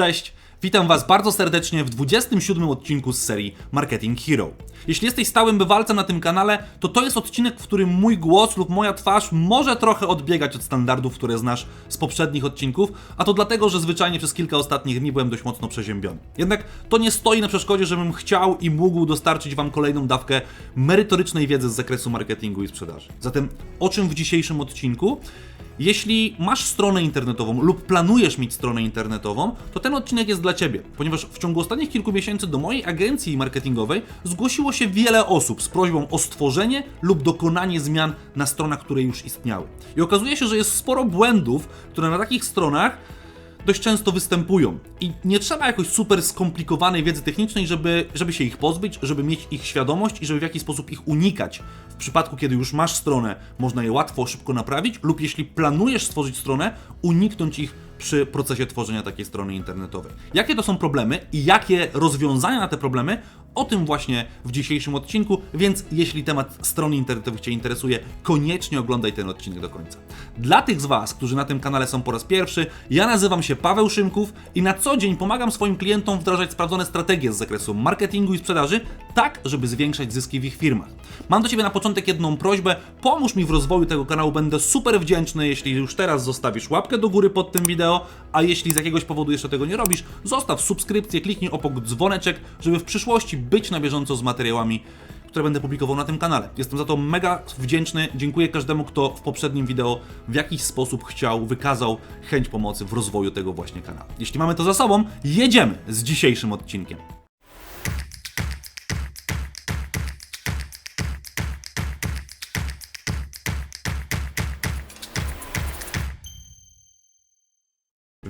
Cześć! Witam Was bardzo serdecznie w 27 odcinku z serii Marketing Hero. Jeśli jesteś stałym bywalcem na tym kanale, to to jest odcinek, w którym mój głos lub moja twarz może trochę odbiegać od standardów, które znasz z poprzednich odcinków, a to dlatego, że zwyczajnie przez kilka ostatnich dni byłem dość mocno przeziębiony. Jednak to nie stoi na przeszkodzie, żebym chciał i mógł dostarczyć Wam kolejną dawkę merytorycznej wiedzy z zakresu marketingu i sprzedaży. Zatem o czym w dzisiejszym odcinku? Jeśli masz stronę internetową lub planujesz mieć stronę internetową, to ten odcinek jest dla Ciebie, ponieważ w ciągu ostatnich kilku miesięcy do mojej agencji marketingowej zgłosiło się wiele osób z prośbą o stworzenie lub dokonanie zmian na stronach, które już istniały. I okazuje się, że jest sporo błędów, które na takich stronach dość często występują. I nie trzeba jakoś super skomplikowanej wiedzy technicznej, żeby, żeby się ich pozbyć, żeby mieć ich świadomość i żeby w jakiś sposób ich unikać. W przypadku, kiedy już masz stronę, można je łatwo, szybko naprawić, lub jeśli planujesz stworzyć stronę, uniknąć ich przy procesie tworzenia takiej strony internetowej. Jakie to są problemy i jakie rozwiązania na te problemy o tym właśnie w dzisiejszym odcinku, więc jeśli temat strony internetowych Cię interesuje, koniecznie oglądaj ten odcinek do końca. Dla tych z Was, którzy na tym kanale są po raz pierwszy, ja nazywam się Paweł Szymków i na co dzień pomagam swoim klientom wdrażać sprawdzone strategie z zakresu marketingu i sprzedaży, tak żeby zwiększać zyski w ich firmach. Mam do Ciebie na początek jedną prośbę, pomóż mi w rozwoju tego kanału, będę super wdzięczny, jeśli już teraz zostawisz łapkę do góry pod tym wideo, a jeśli z jakiegoś powodu jeszcze tego nie robisz, zostaw subskrypcję, kliknij obok dzwoneczek, żeby w przyszłości być na bieżąco z materiałami, które będę publikował na tym kanale. Jestem za to mega wdzięczny. Dziękuję każdemu, kto w poprzednim wideo w jakiś sposób chciał, wykazał chęć pomocy w rozwoju tego właśnie kanału. Jeśli mamy to za sobą, jedziemy z dzisiejszym odcinkiem.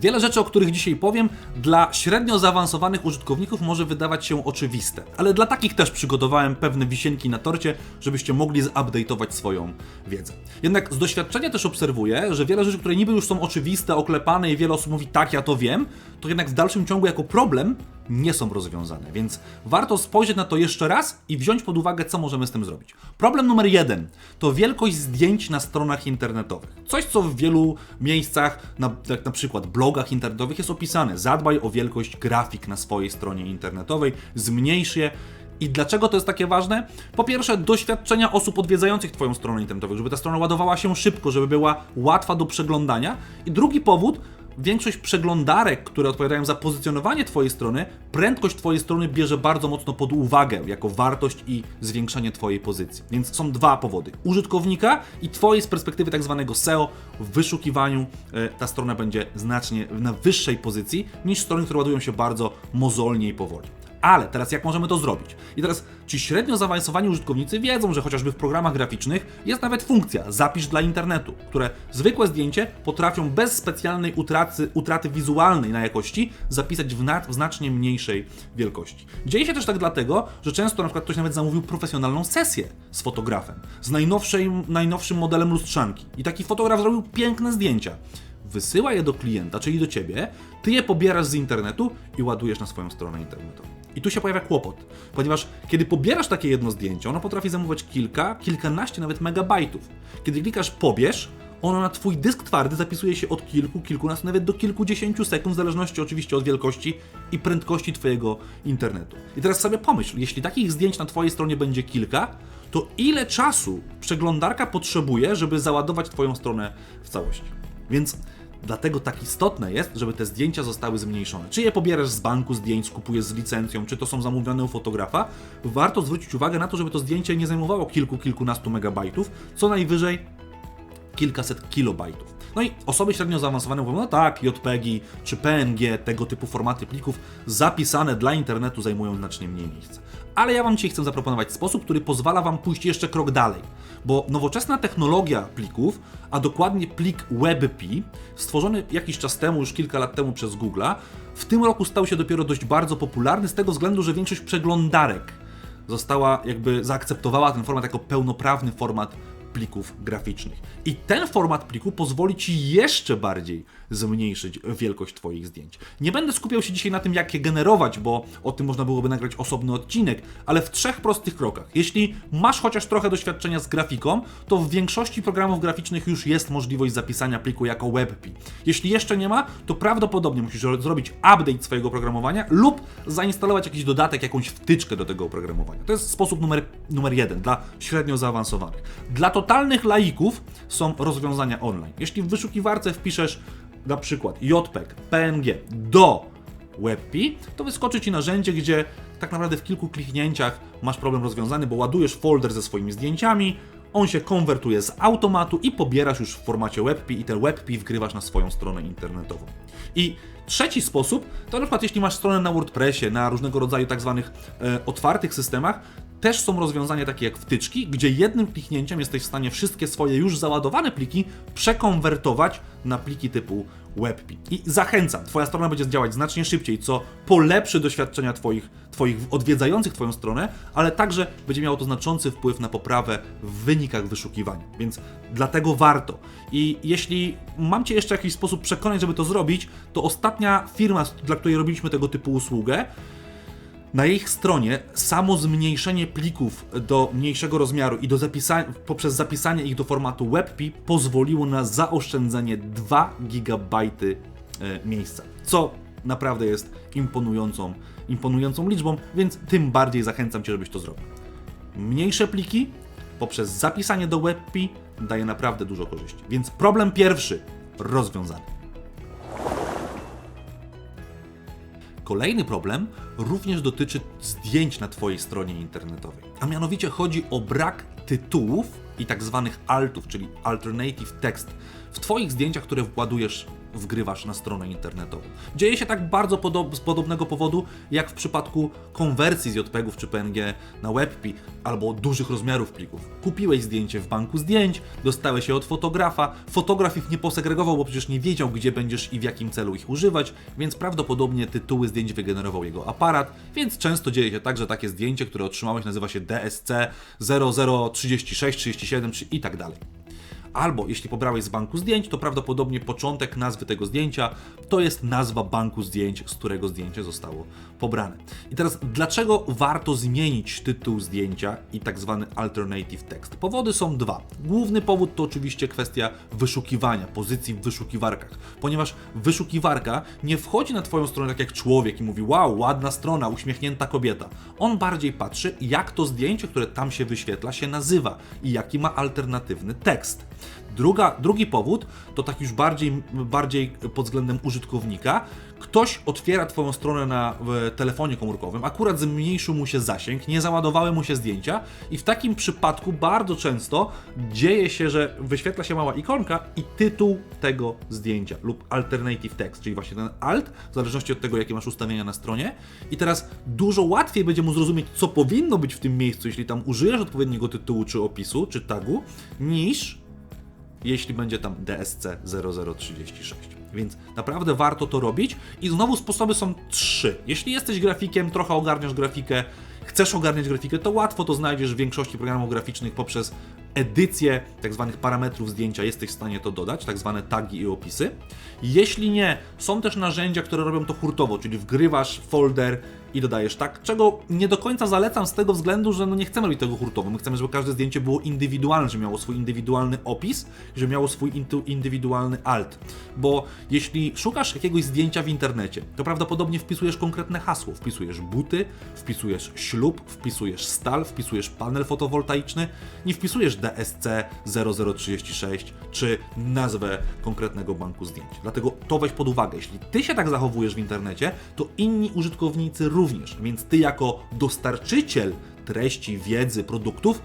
Wiele rzeczy, o których dzisiaj powiem, dla średnio zaawansowanych użytkowników może wydawać się oczywiste, ale dla takich też przygotowałem pewne wisienki na torcie, żebyście mogli zupdate'ować swoją wiedzę. Jednak z doświadczenia też obserwuję, że wiele rzeczy, które niby już są oczywiste, oklepane i wiele osób mówi tak, ja to wiem, to jednak w dalszym ciągu jako problem nie są rozwiązane, więc warto spojrzeć na to jeszcze raz i wziąć pod uwagę, co możemy z tym zrobić. Problem numer jeden to wielkość zdjęć na stronach internetowych. Coś, co w wielu miejscach, na, jak na przykład blogach internetowych jest opisane. Zadbaj o wielkość grafik na swojej stronie internetowej, zmniejsz je, i dlaczego to jest takie ważne? Po pierwsze, doświadczenia osób odwiedzających Twoją stronę internetową, żeby ta strona ładowała się szybko, żeby była łatwa do przeglądania. I drugi powód, większość przeglądarek, które odpowiadają za pozycjonowanie Twojej strony, prędkość Twojej strony bierze bardzo mocno pod uwagę jako wartość i zwiększenie Twojej pozycji. Więc są dwa powody. Użytkownika i Twojej z perspektywy tak zwanego SEO w wyszukiwaniu e, ta strona będzie znacznie na wyższej pozycji niż strony, które ładują się bardzo mozolnie i powoli. Ale teraz jak możemy to zrobić? I teraz ci średnio zaawansowani użytkownicy wiedzą, że chociażby w programach graficznych jest nawet funkcja zapisz dla internetu, które zwykłe zdjęcie potrafią bez specjalnej utraty, utraty wizualnej na jakości zapisać w, na, w znacznie mniejszej wielkości. Dzieje się też tak dlatego, że często na przykład ktoś nawet zamówił profesjonalną sesję z fotografem, z najnowszej, najnowszym modelem lustrzanki i taki fotograf zrobił piękne zdjęcia wysyła je do klienta, czyli do ciebie, ty je pobierasz z internetu i ładujesz na swoją stronę internetową. I tu się pojawia kłopot, ponieważ kiedy pobierasz takie jedno zdjęcie, ono potrafi zajmować kilka, kilkanaście nawet megabajtów. Kiedy klikasz pobierz, ono na Twój dysk twardy zapisuje się od kilku, kilkunastu, nawet do kilkudziesięciu sekund, w zależności oczywiście od wielkości i prędkości Twojego internetu. I teraz sobie pomyśl, jeśli takich zdjęć na Twojej stronie będzie kilka, to ile czasu przeglądarka potrzebuje, żeby załadować Twoją stronę w całości? Więc Dlatego tak istotne jest, żeby te zdjęcia zostały zmniejszone. Czy je pobierasz z banku zdjęć, kupujesz z licencją, czy to są zamówione u fotografa, warto zwrócić uwagę na to, żeby to zdjęcie nie zajmowało kilku, kilkunastu megabajtów, co najwyżej kilkaset kilobajtów. No i osoby średnio zaawansowane mówią, no tak, JPEGi czy PNG, tego typu formaty plików zapisane dla internetu zajmują znacznie mniej miejsca. Ale ja Wam dzisiaj chcę zaproponować sposób, który pozwala Wam pójść jeszcze krok dalej, bo nowoczesna technologia plików, a dokładnie plik WebP, stworzony jakiś czas temu, już kilka lat temu przez Google'a, w tym roku stał się dopiero dość bardzo popularny z tego względu, że większość przeglądarek została jakby zaakceptowała ten format jako pełnoprawny format plików graficznych. I ten format pliku pozwoli Ci jeszcze bardziej zmniejszyć wielkość Twoich zdjęć. Nie będę skupiał się dzisiaj na tym, jak je generować, bo o tym można byłoby nagrać osobny odcinek, ale w trzech prostych krokach. Jeśli masz chociaż trochę doświadczenia z grafiką, to w większości programów graficznych już jest możliwość zapisania pliku jako WebP. Jeśli jeszcze nie ma, to prawdopodobnie musisz zrobić update swojego oprogramowania lub zainstalować jakiś dodatek, jakąś wtyczkę do tego oprogramowania. To jest sposób numer, numer jeden dla średnio zaawansowanych. Dla totalnych laików są rozwiązania online. Jeśli w wyszukiwarce wpiszesz na przykład JPEG, PNG do WebP, to wyskoczy Ci narzędzie, gdzie tak naprawdę w kilku kliknięciach masz problem rozwiązany, bo ładujesz folder ze swoimi zdjęciami, on się konwertuje z automatu i pobierasz już w formacie WebP i ten WebP wgrywasz na swoją stronę internetową. I trzeci sposób to na przykład jeśli masz stronę na WordPressie, na różnego rodzaju tak zwanych e, otwartych systemach, też są rozwiązania takie jak wtyczki, gdzie jednym kliknięciem jesteś w stanie wszystkie swoje już załadowane pliki przekonwertować na pliki typu WebP. I zachęcam, Twoja strona będzie działać znacznie szybciej, co polepszy doświadczenia Twoich, twoich odwiedzających Twoją stronę, ale także będzie miało to znaczący wpływ na poprawę w wynikach wyszukiwania. Więc dlatego warto. I jeśli mam Cię jeszcze jakiś sposób przekonać, żeby to zrobić, to ostatnia firma, dla której robiliśmy tego typu usługę, na ich stronie samo zmniejszenie plików do mniejszego rozmiaru i do zapisa poprzez zapisanie ich do formatu WebP pozwoliło na zaoszczędzenie 2 GB e, miejsca, co naprawdę jest imponującą, imponującą liczbą, więc tym bardziej zachęcam Cię, żebyś to zrobił. Mniejsze pliki poprzez zapisanie do WebP daje naprawdę dużo korzyści. Więc problem pierwszy rozwiązany. Kolejny problem również dotyczy zdjęć na Twojej stronie internetowej. A mianowicie chodzi o brak tytułów i tak zwanych altów, czyli alternative text, w Twoich zdjęciach, które władujesz wgrywasz na stronę internetową. Dzieje się tak bardzo z podobnego powodu, jak w przypadku konwersji z JPEGów czy PNG na WebP albo dużych rozmiarów plików. Kupiłeś zdjęcie w banku zdjęć, dostałeś je od fotografa, fotograf ich nie posegregował, bo przecież nie wiedział, gdzie będziesz i w jakim celu ich używać, więc prawdopodobnie tytuły zdjęć wygenerował jego aparat, więc często dzieje się tak, że takie zdjęcie, które otrzymałeś nazywa się DSC 0036, 37 i tak dalej. Albo jeśli pobrałeś z banku zdjęć, to prawdopodobnie początek nazwy tego zdjęcia to jest nazwa banku zdjęć, z którego zdjęcie zostało pobrane. I teraz, dlaczego warto zmienić tytuł zdjęcia i tak zwany alternative text? Powody są dwa. Główny powód to oczywiście kwestia wyszukiwania, pozycji w wyszukiwarkach, ponieważ wyszukiwarka nie wchodzi na Twoją stronę tak jak człowiek i mówi: Wow, ładna strona, uśmiechnięta kobieta. On bardziej patrzy, jak to zdjęcie, które tam się wyświetla, się nazywa i jaki ma alternatywny tekst. Druga, drugi powód to tak już bardziej, bardziej pod względem użytkownika. Ktoś otwiera Twoją stronę na telefonie komórkowym, akurat zmniejszył mu się zasięg, nie załadowały mu się zdjęcia i w takim przypadku bardzo często dzieje się, że wyświetla się mała ikonka i tytuł tego zdjęcia lub alternative text, czyli właśnie ten alt, w zależności od tego, jakie masz ustawienia na stronie. I teraz dużo łatwiej będzie mu zrozumieć, co powinno być w tym miejscu, jeśli tam użyjesz odpowiedniego tytułu czy opisu, czy tagu, niż jeśli będzie tam DSC 0036. Więc naprawdę warto to robić i znowu sposoby są trzy. Jeśli jesteś grafikiem, trochę ogarniasz grafikę, chcesz ogarniać grafikę, to łatwo to znajdziesz w większości programów graficznych poprzez edycję tak zwanych parametrów zdjęcia. Jesteś w stanie to dodać, tak zwane tagi i opisy. Jeśli nie, są też narzędzia, które robią to hurtowo, czyli wgrywasz folder i dodajesz tak, czego nie do końca zalecam z tego względu, że no nie chcemy robić tego hurtowo. My chcemy, żeby każde zdjęcie było indywidualne, żeby miało swój indywidualny opis, żeby miało swój indywidualny alt. Bo jeśli szukasz jakiegoś zdjęcia w internecie, to prawdopodobnie wpisujesz konkretne hasło. Wpisujesz buty, wpisujesz ślub, wpisujesz stal, wpisujesz panel fotowoltaiczny, nie wpisujesz DSC 0036 czy nazwę konkretnego banku zdjęć. Dlatego to weź pod uwagę. Jeśli ty się tak zachowujesz w internecie, to inni użytkownicy również. Więc ty jako dostarczyciel treści, wiedzy, produktów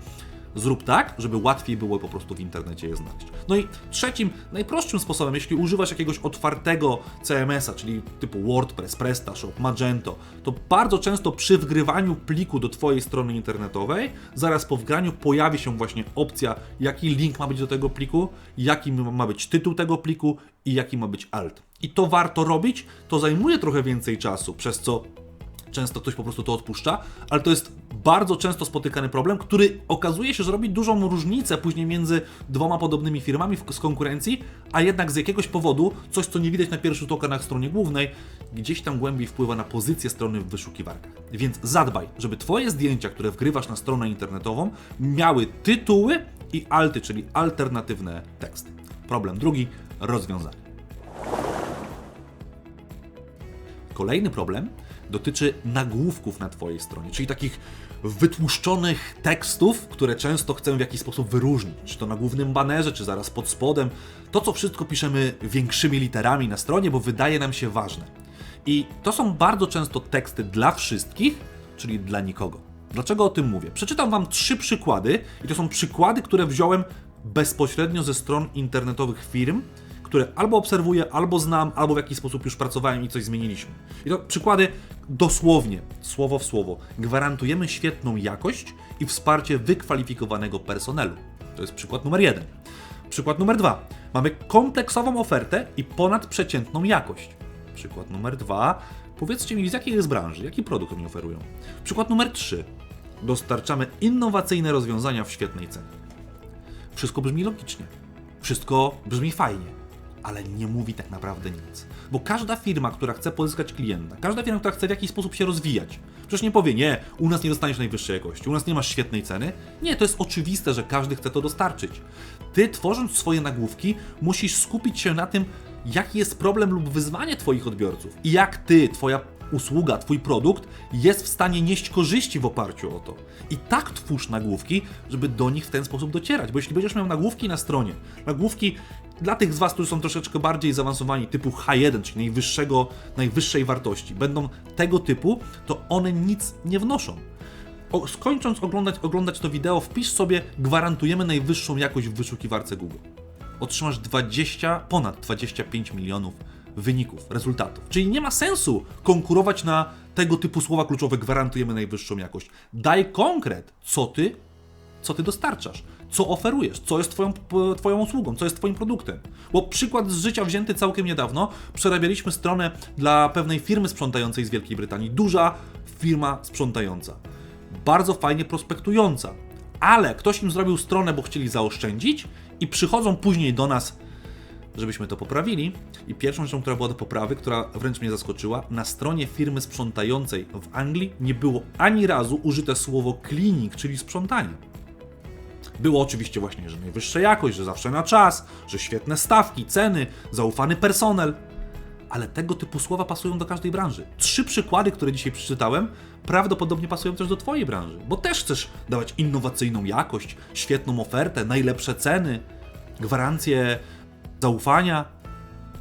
Zrób tak, żeby łatwiej było po prostu w internecie je znaleźć. No i trzecim, najprostszym sposobem, jeśli używasz jakiegoś otwartego CMS-a, czyli typu WordPress, PrestaShop, Magento, to bardzo często przy wgrywaniu pliku do Twojej strony internetowej, zaraz po wgraniu pojawi się właśnie opcja, jaki link ma być do tego pliku, jaki ma być tytuł tego pliku i jaki ma być alt. I to warto robić, to zajmuje trochę więcej czasu, przez co często ktoś po prostu to odpuszcza, ale to jest bardzo często spotykany problem, który okazuje się, że robi dużą różnicę później między dwoma podobnymi firmami z konkurencji, a jednak z jakiegoś powodu coś, co nie widać na pierwszy rzut oka na stronie głównej, gdzieś tam głębiej wpływa na pozycję strony w wyszukiwarkach. Więc zadbaj, żeby Twoje zdjęcia, które wgrywasz na stronę internetową, miały tytuły i alty, czyli alternatywne teksty. Problem drugi, rozwiązany. Kolejny problem dotyczy nagłówków na Twojej stronie, czyli takich wytłuszczonych tekstów, które często chcę w jakiś sposób wyróżnić, czy to na głównym banerze, czy zaraz pod spodem. To, co wszystko piszemy większymi literami na stronie, bo wydaje nam się ważne. I to są bardzo często teksty dla wszystkich, czyli dla nikogo. Dlaczego o tym mówię? Przeczytam Wam trzy przykłady, i to są przykłady, które wziąłem bezpośrednio ze stron internetowych firm, które albo obserwuję, albo znam, albo w jakiś sposób już pracowałem i coś zmieniliśmy. I to przykłady dosłownie, słowo w słowo. Gwarantujemy świetną jakość i wsparcie wykwalifikowanego personelu. To jest przykład numer jeden. Przykład numer dwa. Mamy kompleksową ofertę i ponadprzeciętną jakość. Przykład numer dwa. Powiedzcie mi, z jakiej jest branży, jaki produkt oni oferują. Przykład numer trzy. Dostarczamy innowacyjne rozwiązania w świetnej cenie. Wszystko brzmi logicznie. Wszystko brzmi fajnie, ale nie mówi tak naprawdę nic. Bo każda firma, która chce pozyskać klienta, każda firma, która chce w jakiś sposób się rozwijać, przecież nie powie, nie, u nas nie dostaniesz najwyższej jakości, u nas nie masz świetnej ceny. Nie, to jest oczywiste, że każdy chce to dostarczyć. Ty, tworząc swoje nagłówki, musisz skupić się na tym, jaki jest problem lub wyzwanie Twoich odbiorców i jak Ty, Twoja usługa, Twój produkt jest w stanie nieść korzyści w oparciu o to. I tak twórz nagłówki, żeby do nich w ten sposób docierać. Bo jeśli będziesz miał nagłówki na stronie, nagłówki dla tych z Was, którzy są troszeczkę bardziej zaawansowani, typu H1, czyli najwyższego, najwyższej wartości, będą tego typu, to one nic nie wnoszą. O, skończąc oglądać, oglądać to wideo, wpisz sobie gwarantujemy najwyższą jakość w wyszukiwarce Google. Otrzymasz 20, ponad 25 milionów wyników, rezultatów. Czyli nie ma sensu konkurować na tego typu słowa kluczowe gwarantujemy najwyższą jakość. Daj konkret, co ty, co ty dostarczasz, co oferujesz, co jest twoją, twoją usługą, co jest twoim produktem. Bo przykład z życia wzięty całkiem niedawno, przerabialiśmy stronę dla pewnej firmy sprzątającej z Wielkiej Brytanii. Duża firma sprzątająca. Bardzo fajnie prospektująca. Ale ktoś im zrobił stronę, bo chcieli zaoszczędzić i przychodzą później do nas żebyśmy to poprawili. I pierwszą rzeczą, która była do poprawy, która wręcz mnie zaskoczyła, na stronie firmy sprzątającej w Anglii nie było ani razu użyte słowo cleaning, czyli sprzątanie. Było oczywiście właśnie, że najwyższa jakość, że zawsze na czas, że świetne stawki, ceny, zaufany personel. Ale tego typu słowa pasują do każdej branży. Trzy przykłady, które dzisiaj przeczytałem, prawdopodobnie pasują też do Twojej branży, bo też chcesz dawać innowacyjną jakość, świetną ofertę, najlepsze ceny, gwarancje zaufania,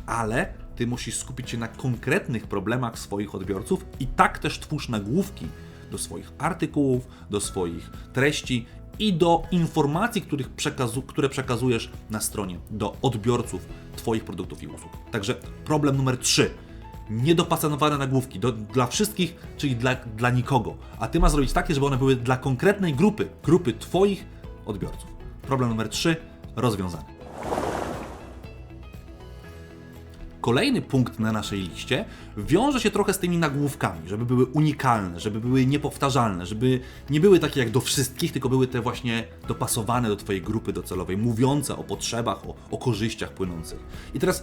ale Ty musisz skupić się na konkretnych problemach swoich odbiorców i tak też twórz nagłówki do swoich artykułów, do swoich treści i do informacji, których przekazu, które przekazujesz na stronie do odbiorców Twoich produktów i usług. Także problem numer 3. Niedopasowane nagłówki do, dla wszystkich, czyli dla, dla nikogo. A Ty masz zrobić takie, żeby one były dla konkretnej grupy, grupy Twoich odbiorców. Problem numer 3 rozwiązany. Kolejny punkt na naszej liście wiąże się trochę z tymi nagłówkami, żeby były unikalne, żeby były niepowtarzalne, żeby nie były takie jak do wszystkich, tylko były te właśnie dopasowane do Twojej grupy docelowej, mówiące o potrzebach, o, o korzyściach płynących. I teraz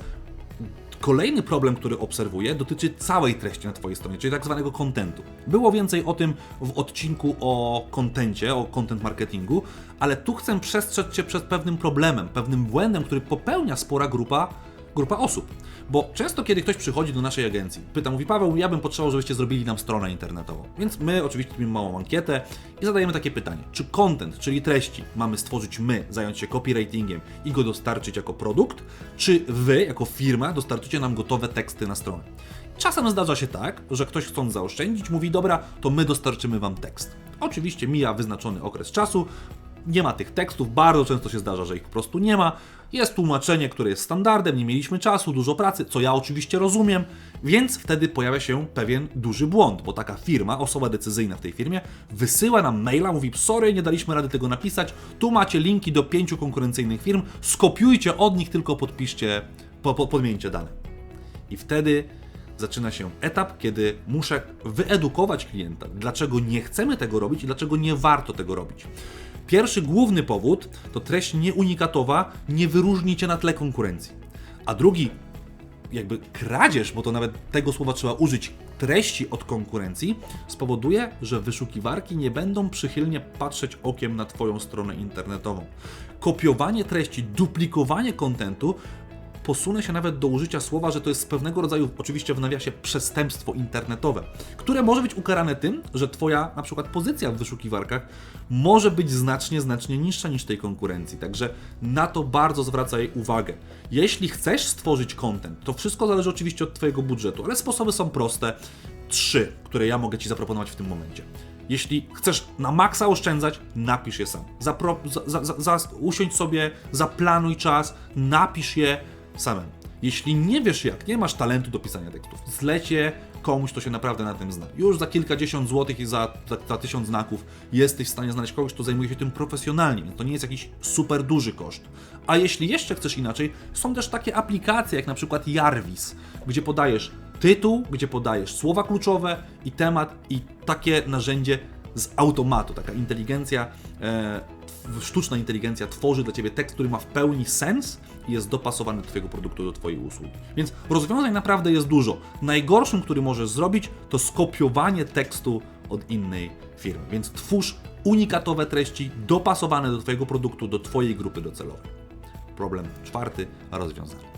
Kolejny problem, który obserwuję, dotyczy całej treści na Twojej stronie, czyli tak zwanego kontentu. Było więcej o tym w odcinku o kontencie, o content marketingu, ale tu chcę przestrzec Cię przed pewnym problemem, pewnym błędem, który popełnia spora grupa, grupa osób. Bo często, kiedy ktoś przychodzi do naszej agencji, pyta, mówi Paweł, ja bym potrzebował, żebyście zrobili nam stronę internetową. Więc my oczywiście robimy małą ankietę i zadajemy takie pytanie, czy content, czyli treści, mamy stworzyć my, zająć się copywritingiem i go dostarczyć jako produkt, czy wy, jako firma, dostarczycie nam gotowe teksty na stronę. Czasem zdarza się tak, że ktoś chcąc zaoszczędzić mówi, dobra, to my dostarczymy wam tekst. Oczywiście mija wyznaczony okres czasu, nie ma tych tekstów, bardzo często się zdarza, że ich po prostu nie ma. Jest tłumaczenie, które jest standardem, nie mieliśmy czasu, dużo pracy, co ja oczywiście rozumiem, więc wtedy pojawia się pewien duży błąd, bo taka firma, osoba decyzyjna w tej firmie, wysyła nam maila, mówi: Sorry, nie daliśmy rady tego napisać, tu macie linki do pięciu konkurencyjnych firm, skopiujcie od nich, tylko podpiszcie, po, po, podmieńcie dane. I wtedy zaczyna się etap, kiedy muszę wyedukować klienta, dlaczego nie chcemy tego robić i dlaczego nie warto tego robić. Pierwszy główny powód to treść nieunikatowa nie wyróżni cię na tle konkurencji. A drugi, jakby kradzież, bo to nawet tego słowa trzeba użyć, treści od konkurencji, spowoduje, że wyszukiwarki nie będą przychylnie patrzeć okiem na Twoją stronę internetową. Kopiowanie treści, duplikowanie kontentu posunę się nawet do użycia słowa, że to jest pewnego rodzaju, oczywiście w nawiasie, przestępstwo internetowe, które może być ukarane tym, że Twoja na przykład pozycja w wyszukiwarkach może być znacznie, znacznie niższa niż tej konkurencji. Także na to bardzo zwracaj uwagę. Jeśli chcesz stworzyć content, to wszystko zależy oczywiście od Twojego budżetu, ale sposoby są proste. Trzy, które ja mogę Ci zaproponować w tym momencie. Jeśli chcesz na maksa oszczędzać, napisz je sam. Zapro, za, za, za, usiądź sobie, zaplanuj czas, napisz je samemu. Jeśli nie wiesz jak, nie masz talentu do pisania tekstów, zlecie komuś, kto się naprawdę na tym zna. Już za kilkadziesiąt złotych i za, za, za tysiąc znaków jesteś w stanie znaleźć kogoś, kto zajmuje się tym profesjonalnie. To nie jest jakiś super duży koszt. A jeśli jeszcze chcesz inaczej, są też takie aplikacje jak na przykład Jarvis, gdzie podajesz tytuł, gdzie podajesz słowa kluczowe i temat i takie narzędzie z automatu, taka inteligencja, e, sztuczna inteligencja tworzy dla Ciebie tekst, który ma w pełni sens i jest dopasowany do Twojego produktu, do Twojej usługi. Więc rozwiązań naprawdę jest dużo. Najgorszym, który możesz zrobić, to skopiowanie tekstu od innej firmy. Więc twórz unikatowe treści dopasowane do Twojego produktu, do Twojej grupy docelowej. Problem czwarty, rozwiązanie.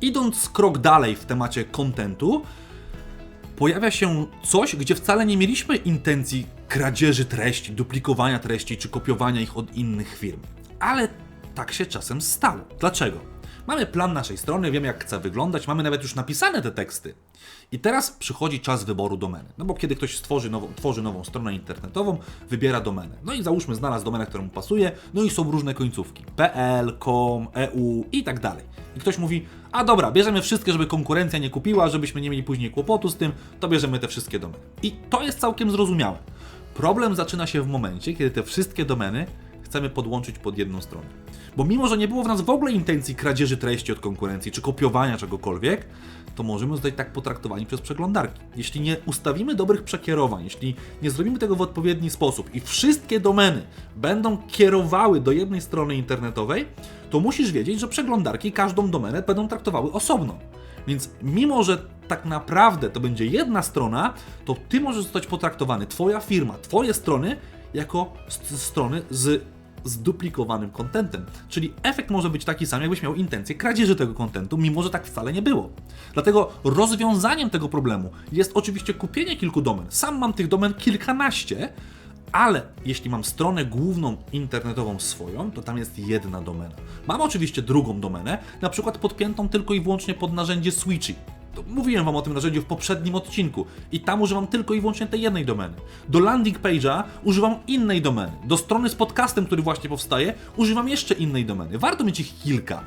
Idąc krok dalej w temacie kontentu, pojawia się coś, gdzie wcale nie mieliśmy intencji kradzieży treści, duplikowania treści czy kopiowania ich od innych firm. Ale tak się czasem stało. Dlaczego? Mamy plan naszej strony, wiemy jak chce wyglądać, mamy nawet już napisane te teksty. I teraz przychodzi czas wyboru domeny. No bo kiedy ktoś stworzy tworzy nową stronę internetową, wybiera domenę. No i załóżmy znalazł domenę, która mu pasuje, no i są różne końcówki. PL, COM, EU i tak dalej. I ktoś mówi, a dobra, bierzemy wszystkie, żeby konkurencja nie kupiła, żebyśmy nie mieli później kłopotu z tym, to bierzemy te wszystkie domeny. I to jest całkiem zrozumiałe. Problem zaczyna się w momencie, kiedy te wszystkie domeny chcemy podłączyć pod jedną stronę. Bo mimo, że nie było w nas w ogóle intencji kradzieży treści od konkurencji, czy kopiowania czegokolwiek, to możemy zostać tak potraktowani przez przeglądarki. Jeśli nie ustawimy dobrych przekierowań, jeśli nie zrobimy tego w odpowiedni sposób i wszystkie domeny będą kierowały do jednej strony internetowej, to musisz wiedzieć, że przeglądarki każdą domenę będą traktowały osobno. Więc mimo, że tak naprawdę to będzie jedna strona, to ty możesz zostać potraktowany, twoja firma, twoje strony, jako strony z zduplikowanym kontentem. Czyli efekt może być taki sam, jakbyś miał intencję kradzieży tego kontentu, mimo że tak wcale nie było. Dlatego rozwiązaniem tego problemu jest oczywiście kupienie kilku domen. Sam mam tych domen kilkanaście, ale jeśli mam stronę główną internetową swoją, to tam jest jedna domena. Mam oczywiście drugą domenę, na przykład podpiętą tylko i wyłącznie pod narzędzie Switchy. Mówiłem Wam o tym narzędziu w poprzednim odcinku i tam używam tylko i wyłącznie tej jednej domeny. Do landing page'a używam innej domeny. Do strony z podcastem, który właśnie powstaje, używam jeszcze innej domeny. Warto mieć ich kilka,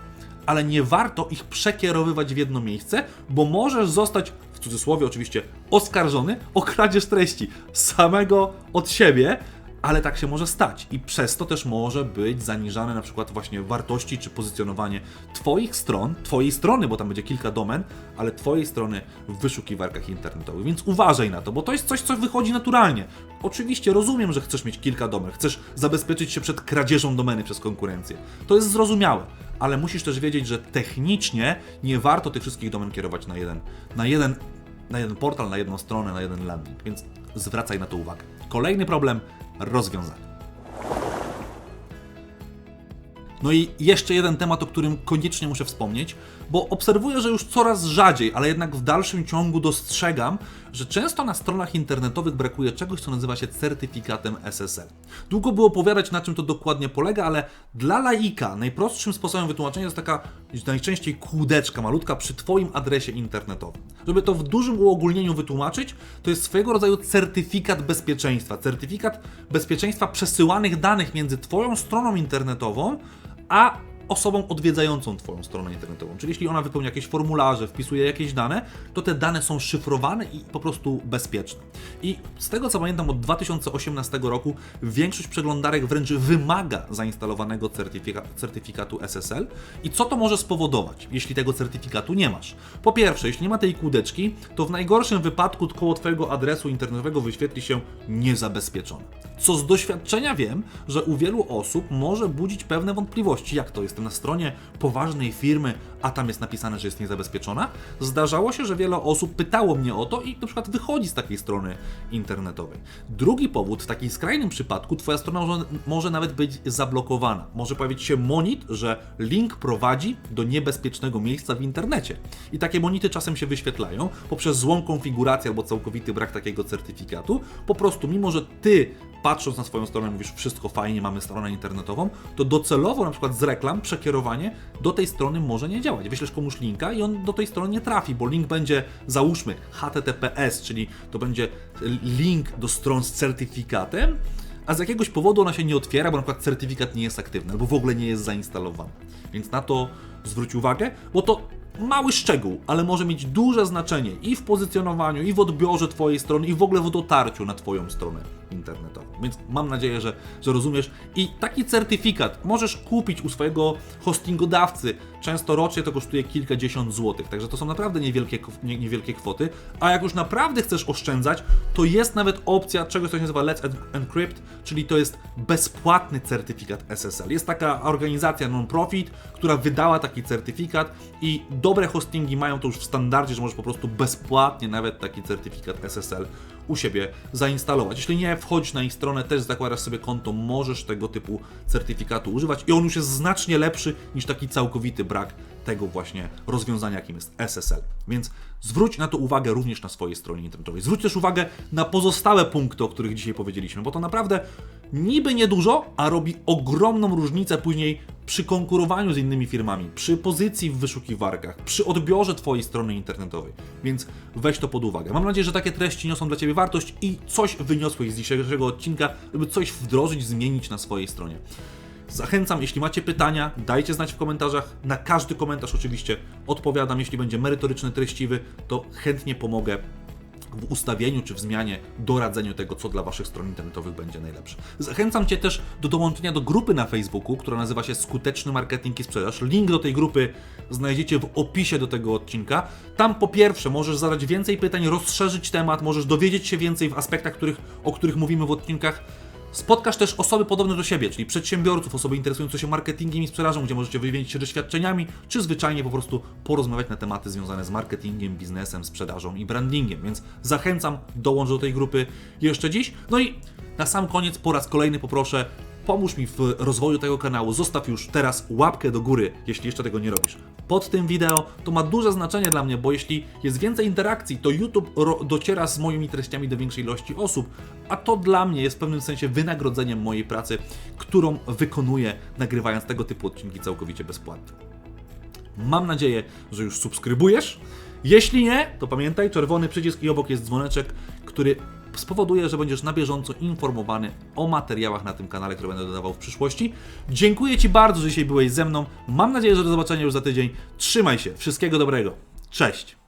ale nie warto ich przekierowywać w jedno miejsce, bo możesz zostać, w cudzysłowie oczywiście, oskarżony o kradzież treści samego od siebie, ale tak się może stać i przez to też może być zaniżane na przykład właśnie wartości czy pozycjonowanie Twoich stron, Twojej strony, bo tam będzie kilka domen, ale Twojej strony w wyszukiwarkach internetowych. Więc uważaj na to, bo to jest coś, co wychodzi naturalnie. Oczywiście rozumiem, że chcesz mieć kilka domen, chcesz zabezpieczyć się przed kradzieżą domeny przez konkurencję. To jest zrozumiałe, ale musisz też wiedzieć, że technicznie nie warto tych wszystkich domen kierować na jeden, na jeden, na jeden portal, na jedną stronę, na jeden landing, więc zwracaj na to uwagę. Kolejny problem rozwiązany. No i jeszcze jeden temat, o którym koniecznie muszę wspomnieć, bo obserwuję, że już coraz rzadziej, ale jednak w dalszym ciągu dostrzegam, że często na stronach internetowych brakuje czegoś, co nazywa się certyfikatem SSL. Długo było opowiadać, na czym to dokładnie polega, ale dla laika najprostszym sposobem wytłumaczenia jest taka najczęściej kłódeczka malutka przy Twoim adresie internetowym. Żeby to w dużym uogólnieniu wytłumaczyć, to jest swojego rodzaju certyfikat bezpieczeństwa. Certyfikat bezpieczeństwa przesyłanych danych między Twoją stroną internetową a osobą odwiedzającą Twoją stronę internetową. Czyli jeśli ona wypełnia jakieś formularze, wpisuje jakieś dane, to te dane są szyfrowane i po prostu bezpieczne. I z tego co pamiętam od 2018 roku większość przeglądarek wręcz wymaga zainstalowanego certyfika certyfikatu SSL. I co to może spowodować, jeśli tego certyfikatu nie masz? Po pierwsze, jeśli nie ma tej kółdeczki, to w najgorszym wypadku koło Twojego adresu internetowego wyświetli się niezabezpieczone. Co z doświadczenia wiem, że u wielu osób może budzić pewne wątpliwości, jak to jestem na stronie poważnej firmy, a tam jest napisane, że jest niezabezpieczona. Zdarzało się, że wiele osób pytało mnie o to i na przykład wychodzi z takiej strony internetowej. Drugi powód, w takim skrajnym przypadku, Twoja strona może, może nawet być zablokowana. Może pojawić się monit, że link prowadzi do niebezpiecznego miejsca w internecie. I takie monity czasem się wyświetlają poprzez złą konfigurację albo całkowity brak takiego certyfikatu. Po prostu, mimo że Ty patrząc na swoją stronę mówisz wszystko fajnie, mamy stronę internetową, to docelowo na przykład z reklam przekierowanie do tej strony może nie działać. Wyślesz komuś linka i on do tej strony nie trafi, bo link będzie załóżmy HTTPS, czyli to będzie link do stron z certyfikatem, a z jakiegoś powodu ona się nie otwiera, bo na przykład certyfikat nie jest aktywny, albo w ogóle nie jest zainstalowany. Więc na to zwróć uwagę, bo to mały szczegół, ale może mieć duże znaczenie i w pozycjonowaniu, i w odbiorze Twojej strony, i w ogóle w dotarciu na Twoją stronę internetową. Więc mam nadzieję, że, że rozumiesz. I taki certyfikat możesz kupić u swojego hostingodawcy. Często rocznie to kosztuje kilkadziesiąt złotych, także to są naprawdę niewielkie, nie, niewielkie kwoty. A jak już naprawdę chcesz oszczędzać, to jest nawet opcja czegoś, co się nazywa Let's Encrypt, czyli to jest bezpłatny certyfikat SSL. Jest taka organizacja non-profit, która wydała taki certyfikat i dobre hostingi mają to już w standardzie, że możesz po prostu bezpłatnie nawet taki certyfikat SSL u siebie zainstalować. Jeśli nie wchodzisz na ich stronę, też zakładasz sobie konto, możesz tego typu certyfikatu używać i on już jest znacznie lepszy niż taki całkowity brak tego właśnie rozwiązania, jakim jest SSL. Więc zwróć na to uwagę również na swojej stronie internetowej. Zwróć też uwagę na pozostałe punkty, o których dzisiaj powiedzieliśmy, bo to naprawdę niby niedużo, a robi ogromną różnicę później przy konkurowaniu z innymi firmami, przy pozycji w wyszukiwarkach, przy odbiorze Twojej strony internetowej. Więc weź to pod uwagę. Mam nadzieję, że takie treści niosą dla Ciebie wartość i coś wyniosłeś z dzisiejszego odcinka, żeby coś wdrożyć, zmienić na swojej stronie. Zachęcam, jeśli macie pytania, dajcie znać w komentarzach. Na każdy komentarz oczywiście odpowiadam. Jeśli będzie merytoryczny, treściwy, to chętnie pomogę w ustawieniu czy w zmianie, doradzeniu tego, co dla Waszych stron internetowych będzie najlepsze. Zachęcam Cię też do dołączenia do grupy na Facebooku, która nazywa się Skuteczny Marketing i Sprzedaż. Link do tej grupy znajdziecie w opisie do tego odcinka. Tam po pierwsze możesz zadać więcej pytań, rozszerzyć temat, możesz dowiedzieć się więcej w aspektach, których, o których mówimy w odcinkach. Spotkasz też osoby podobne do siebie, czyli przedsiębiorców, osoby interesujące się marketingiem i sprzedażą, gdzie możecie wymienić się doświadczeniami, czy zwyczajnie po prostu porozmawiać na tematy związane z marketingiem, biznesem, sprzedażą i brandingiem. Więc zachęcam, dołącz do tej grupy jeszcze dziś. No i na sam koniec po raz kolejny poproszę pomóż mi w rozwoju tego kanału, zostaw już teraz łapkę do góry, jeśli jeszcze tego nie robisz. Pod tym wideo to ma duże znaczenie dla mnie, bo jeśli jest więcej interakcji, to YouTube dociera z moimi treściami do większej ilości osób, a to dla mnie jest w pewnym sensie wynagrodzeniem mojej pracy, którą wykonuję nagrywając tego typu odcinki całkowicie bezpłatnie. Mam nadzieję, że już subskrybujesz. Jeśli nie, to pamiętaj, czerwony przycisk i obok jest dzwoneczek, który spowoduje, że będziesz na bieżąco informowany o materiałach na tym kanale, które będę dodawał w przyszłości. Dziękuję Ci bardzo, że dzisiaj byłeś ze mną. Mam nadzieję, że do zobaczenia już za tydzień. Trzymaj się. Wszystkiego dobrego. Cześć.